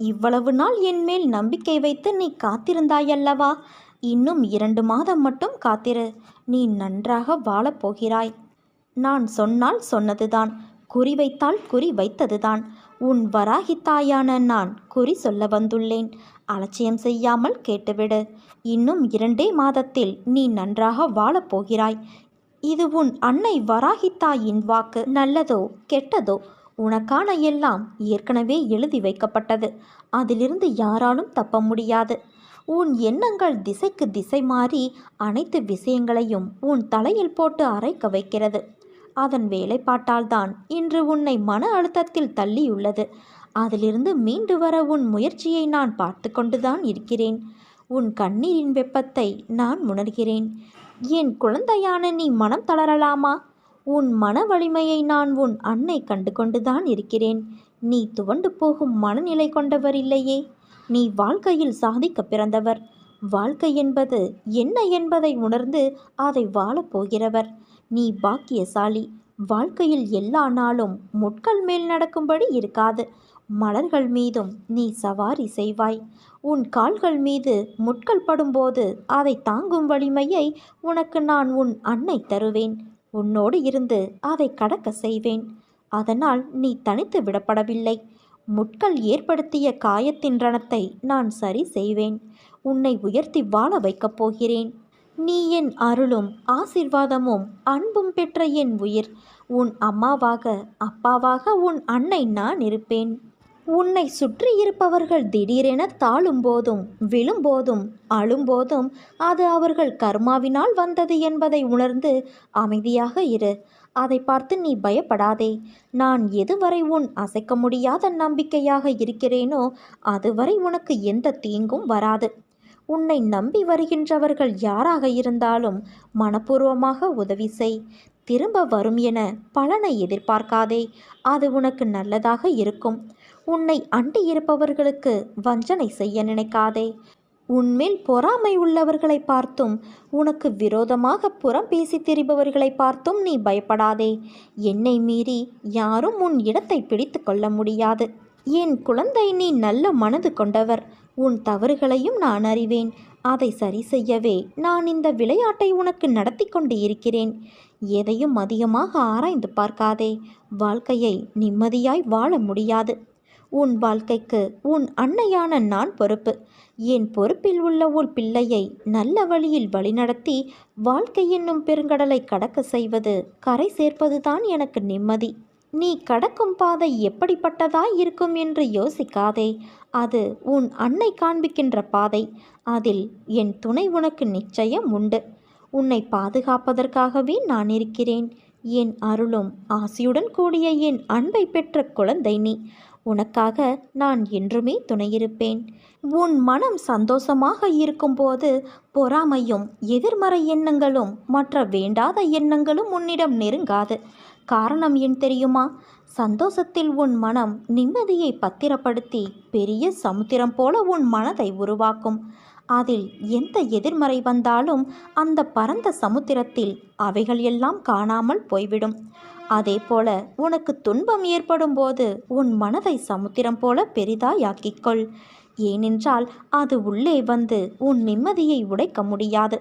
இவ்வளவு நாள் என்மேல் நம்பிக்கை வைத்து நீ காத்திருந்தாயல்லவா? இன்னும் இரண்டு மாதம் மட்டும் காத்திரு. நீ நன்றாக வாழப் போகிறாய். நான் சொன்னால் சொன்னதுதான். குறி வைத்தால் குறி வைத்ததுதான். உன் வராகித்தாயான நான் குறி சொல்ல வந்துள்ளேன். அலட்சியம் செய்யாமல் கேட்டுவிடு. இன்னும் இரண்டே மாதத்தில் நீ நன்றாக வாழப் போகிறாய். இது உன் அன்னை வராகித்தாயின் வாக்கு. நல்லதோ கெட்டதோ உனக்கான எல்லாம் ஏற்கனவே எழுதி வைக்கப்பட்டது. அதிலிருந்து யாராலும் தப்ப முடியாது. உன் எண்ணங்கள் திசைக்கு திசை மாறி அனைத்து விஷயங்களையும் உன் தலையில் போட்டு அரைக்க வைக்கிறது. அதன் வேலைப்பாட்டால்தான் இன்று உன்னை மன அழுத்தத்தில் தள்ளியுள்ளது. அதிலிருந்து மீண்டு வர உன் முயற்சியை நான் பார்த்து கொண்டுதான் இருக்கிறேன். உன் கண்ணீரின் வெப்பத்தை நான் உணர்கிறேன். என் குழந்தையான நீ மனம் தளரலாமா? உன் மன வலிமையை நான் உன் அன்னை கண்டு கொண்டுதான் இருக்கிறேன். நீ துவண்டு போகும் மனநிலை கொண்டவர் இல்லையே. நீ வாழ்க்கையில் சாதிக்க பிறந்தவர். வாழ்க்கை என்பது என்ன என்பதை உணர்ந்து அதை வாழப் போகிறவர். நீ பாக்கியசாலி. வாழ்க்கையில் எல்லா நாளும் முட்கள் மேல் நடக்கும்படி இருக்காது. மலர்கள் மீதும் நீ சவாரி செய்வாய். உன் கால்கள் மீது முட்கள் படும்போது அதை தாங்கும் வலிமையை உனக்கு நான் உன் அன்னை தருவேன். உன்னோடு இருந்து அதை கடக்க செய்வேன். அதனால் நீ தனித்து விடப்படவில்லை. முட்கள் ஏற்படுத்திய காயத்தின் ரணத்தை நான் சரி செய்வேன். உன்னை உயர்த்தி வாழ வைக்கப் போகிறேன். நீ என் அருளும் ஆசிர்வாதமும் அன்பும் பெற்ற என் உயிர். உன் அம்மாவாக அப்பாவாக உன் அன்னை நான் இருப்பேன். உன்னை சுற்றி இருப்பவர்கள் திடீரென தாழும்போதும் விழும்போதும் அழும்போதும் அது அவர்கள் கர்மாவினால் வந்தது என்பதை உணர்ந்து அமைதியாக இரு. அதை பார்த்து நீ பயப்படாதே. நான் எதுவரை உன் அசைக்க முடியாத நம்பிக்கையாக இருக்கிறேனோ அதுவரை உனக்கு எந்த தீங்கும் வராது. உன்னை நம்பி வருகின்றவர்கள் யாராக இருந்தாலும் மனப்பூர்வமாக உதவி செய். திரும்ப வரும் என பலனை எதிர்பார்க்காதே. அது உனக்கு நல்லதாக இருக்கும். உன்னை அண்டி இருப்பவர்களுக்கு வஞ்சனை செய்ய நினைக்காதே. உன்மேல் பொறாமை உள்ளவர்களை பார்த்தும் உனக்கு விரோதமாக புறம் பேசி திரிபவர்களை பார்த்தும் நீ பயப்படாதே. என்னை மீறி யாரும் உன் இடத்தை பிடித்து கொள்ள முடியாது. என் குழந்தை நீ நல்ல மனது கொண்டவர். உன் தவறுகளையும் நான் அறிவேன். அதை சரி செய்யவே நான் இந்த விளையாட்டை உனக்கு நடத்தி கொண்டு இருக்கிறேன். எதையும் அதிகமாக ஆராய்ந்து பார்க்காதே. வாழ்க்கையை நிம்மதியாய் வாழ முடியாது. உன் வாழ்க்கைக்கு உன் அன்னையான நான் பொறுப்பு. என் பொறுப்பில் உள்ள உன் பிள்ளையை நல்ல வழியில் வழிநடத்தி வாழ்க்கை என்னும் பெருங்கடலை கடக்க செய்வது கரை சேர்ப்பதுதான் எனக்கு நிம்மதி. நீ கடக்கும் பாதை எப்படிப்பட்டதாய் இருக்கும் என்று யோசிக்காதே. அது உன் அன்னை காண்பிக்கின்ற பாதை. அதில் என் துணை உனக்கு நிச்சயம் உண்டு. உன்னை பாதுகாப்பதற்காகவே நான் இருக்கிறேன். என் அருளும் ஆசியுடன் கூடிய என் அன்பை பெற்ற குழந்தை நீ. உனக்காக நான் என்றுமே துணையிருப்பேன். உன் மனம் சந்தோஷமாக இருக்கும்போது பொறாமையும் எதிர்மறை எண்ணங்களும் மற்ற வேண்டாத எண்ணங்களும் உன்னிடம் நெருங்காது. காரணம் ஏன் தெரியுமா? சந்தோஷத்தில் உன் மனம் நிம்மதியை பத்திரப்படுத்தி பெரிய சமுத்திரம் போல உன் மனதை உருவாக்கும். அதில் எந்த எதிர்மறை வந்தாலும் அந்த பரந்த சமுத்திரத்தில் அவைகள் எல்லாம் காணாமல் போய்விடும். அதே போல உனக்கு துன்பம் ஏற்படும் போது உன் மனதை சமுத்திரம் போல பெரிதாயாக்கிக்கொள். ஏனென்றால் அது உள்ளே வந்து உன் நிம்மதியை உடைக்க முடியாது.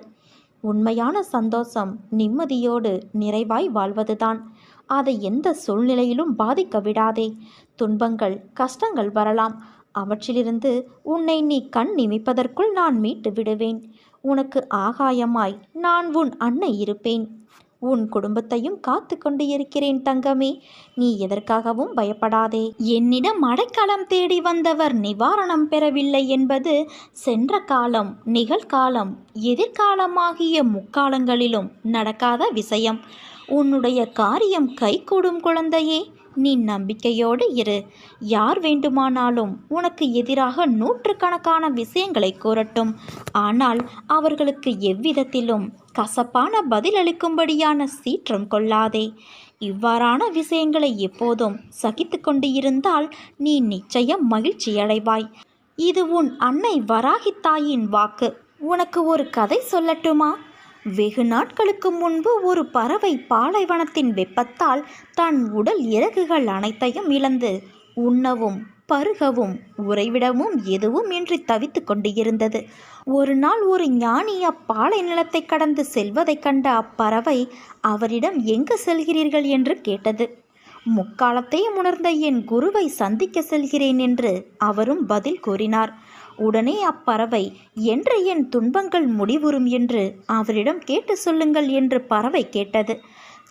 உண்மையான சந்தோஷம் நிம்மதியோடு நிறைவாய் வாழ்வதுதான். அதை எந்த சூழ்நிலையிலும் பாதிக்க விடாதே. துன்பங்கள் கஷ்டங்கள் வரலாம். அவற்றிலிருந்து உன்னை நீ கண் நிமிப்பதற்குள் நான் மீட்டு விடுவேன். உனக்கு ஆகாயமாய் நான் உன் அன்னை இருப்பேன். உன் குடும்பத்தையும் காத்து கொண்டு இருக்கிறேன் தங்கமே. நீ எதற்காகவும் பயப்படாதே. என்னிடம் அடைக்கலம் தேடி வந்தவர் நிவாரணம் பெறவில்லை என்பது சென்ற காலம் நிகழ்காலம் எதிர்காலமாகிய முக்காலங்களிலும் நடக்காத விஷயம். உன்னுடைய காரியம் கைகூடும் குழந்தையே. நீ நம்பிக்கையோடு இரு. யார் வேண்டுமானாலும் உனக்கு எதிராக நூற்றுக்கணக்கான விஷயங்களை கூறட்டும். ஆனால் அவர்களுக்கு எவ்விதத்திலும் கசப்பான பதிலளிக்கும்படியான சீற்றம் கொள்ளாதே. இவ்வாறான விஷயங்களை எப்போதும் சகித்து கொண்டு இருந்தால் நீ நிச்சயம் மகிழ்ச்சியடைவாய் இது உன் அன்னை வராகித்தாயின் வாக்கு. உனக்கு ஒரு கதை சொல்லட்டுமா? வெகு நாட்களுக்கு முன்பு ஒரு பறவை பாலைவனத்தின் வெப்பத்தால் தன் உடல் இறகுகள் அனைத்தையும் இழந்து உண்ணவும் பருகவும் உறைவிடமும் எதுவும் இன்றி தவித்து கொண்டு இருந்தது ஒரு நாள் ஒரு ஞானி அப்பாலை நிலத்தை கடந்து செல்வதைக் கண்ட அப்பறவை அவரிடம் எங்கு செல்கிறீர்கள்? என்று கேட்டது. முக்காலத்தையும் உணர்ந்த என் குருவை சந்திக்க செல்கிறேன் என்று அவரும் பதில் கூறினார். உடனே அப்பறவை என்று என் துன்பங்கள் முடிவுறும் என்று அவரிடம் கேட்டு சொல்லுங்கள் என்று பறவை கேட்டது.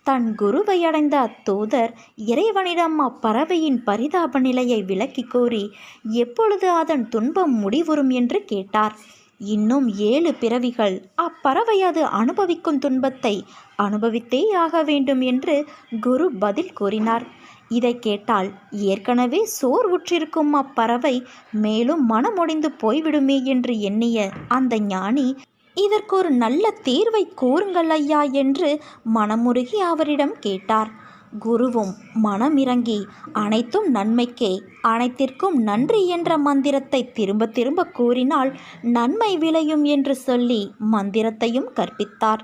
தன் குருவை அடைந்த அத்தூதர் இறைவனிடம் அப்பறவையின் பரிதாப நிலையை விளக்கி கோரி எப்பொழுது அதன் துன்பம் முடிவுறும்? என்று கேட்டார். இன்னும் ஏழு பிறவிகள். அப்பறவை அது அனுபவிக்கும் துன்பத்தை அனுபவித்தே ஆக வேண்டும் என்று குரு பதில் கூறினார். இதை கேட்டால் ஏற்கனவே சோர்வுற்றிருக்கும் அப்பறவை மேலும் மனமுடைந்து போய்விடுமே என்று எண்ணிய அந்த ஞானி இதற்கு ஒரு நல்ல தீர்வை கூறுங்கள் ஐயா என்று மனமுருகி அவரிடம் கேட்டார். குருவும் மனமிறங்கி அனைத்தும் நன்மைக்கே அனைத்திற்கும் நன்றி என்ற மந்திரத்தை திரும்ப திரும்ப கூறினால் நன்மை விளையும் என்று சொல்லி மந்திரத்தையும் கற்பித்தார்.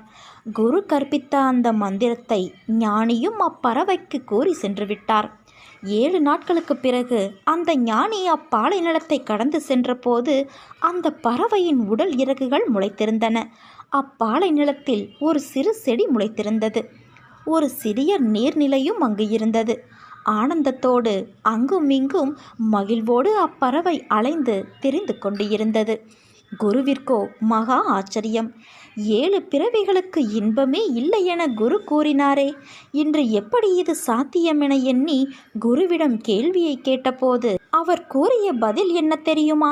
குரு கற்பித்த அந்த மந்திரத்தை ஞானியும் அப்பறவைக்கு கூறி சென்று விட்டார். ஏழு நாட்களுக்கு பிறகு அந்த ஞானி அப்பாலை நிலத்தை கடந்து சென்றபோது அந்த பறவையின் உடல் இறகுகள் முளைத்திருந்தன. அப்பாலை நிலத்தில் ஒரு சிறு செடி முளைத்திருந்தது. ஒரு சிறிய நீர்நிலையும் அங்கு இருந்தது. ஆனந்தத்தோடு அங்கும் இங்கும் மகிழ்வோடு அப்பறவை அலைந்து தெரிந்து கொண்டு இருந்தது குருவிற்கோ மகா ஆச்சரியம். ஏழு பிறவிகளுக்கு இன்பமே இல்லை என குரு கூறினாரே. இன்று எப்படி இது சாத்தியம் என எண்ணி குருவிடம் கேள்வியை கேட்டபோது அவர் கூறிய பதில் என்ன தெரியுமா?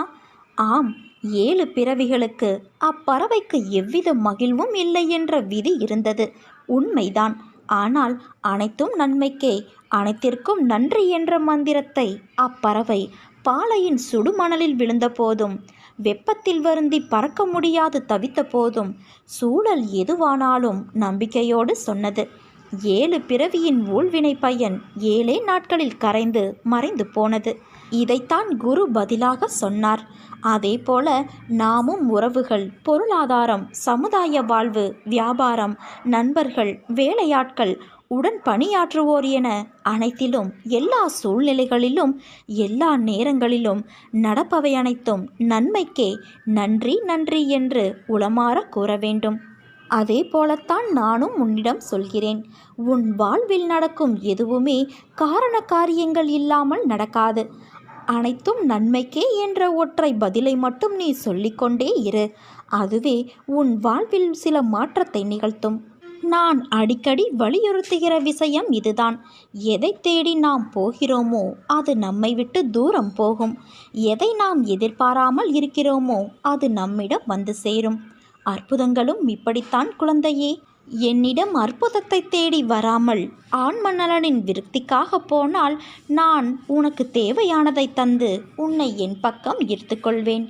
ஆம் ஏழு பிறவிகளுக்கு அப்பறவைக்கு எவ்வித மகிழ்வும் இல்லை என்ற விதி இருந்தது. உண்மைதான். ஆனால் அனைத்தும் நன்மைக்கே. அனைத்திற்கும் நன்றி என்ற மந்திரத்தை அப்பறவை பாலையின் சுடுமணலில் விழுந்த போதும் வெப்பத்தில் வருந்தி பறக்க முடியாது தவித்த போதும் சூழல் எதுவானாலும் நம்பிக்கையோடு சொன்னது. ஏழு பிறவியின் ஊழ்வினை பயன் ஏழே நாட்களில் கரைந்து மறைந்து போனது. இதைத்தான் குரு பதிலாக சொன்னார். அதே போல நாமும் உறவுகள் பொருளாதாரம் சமுதாய வாழ்வு வியாபாரம் நண்பர்கள் வேலையாட்கள் உடன் பணியாற்றுவோர் என அனைத்திலும் எல்லா சூழ்நிலைகளிலும் எல்லா நேரங்களிலும் நடப்பவை அனைத்தும் நன்மைக்கே நன்றி நன்றி என்று உளமாற கூற வேண்டும். அதே போலத்தான் நானும் உன்னிடம் சொல்கிறேன். உன் வாழ்வில் நடக்கும் எதுவுமே காரண காரியங்கள் இல்லாமல் நடக்காது. அனைத்தும் நன்மைக்கே என்ற ஒற்றை பதிலை மட்டும் நீ சொல்லிக்கொண்டே இரு. அதுவே உன் வாழ்வில் சில மாற்றத்தை நிகழ்த்தும். நான் அடிக்கடி வலியுறுத்துகிற விஷயம் இதுதான். எதை தேடி நாம் போகிறோமோ அது நம்மை விட்டு தூரம் போகும். எதை நாம் எதிர்பாராமல் இருக்கிறோமோ அது நம்மிடம் வந்து சேரும். அற்புதங்களும் இப்படித்தான் குழந்தையே. என்னிடம் அற்புதத்தை தேடி வராமல் ஆண்மணலனின் விருத்திக்காக போனால் நான் உனக்கு தேவையானதை தந்து உன்னை என் பக்கம் ஈர்த்துக்கொள்வேன்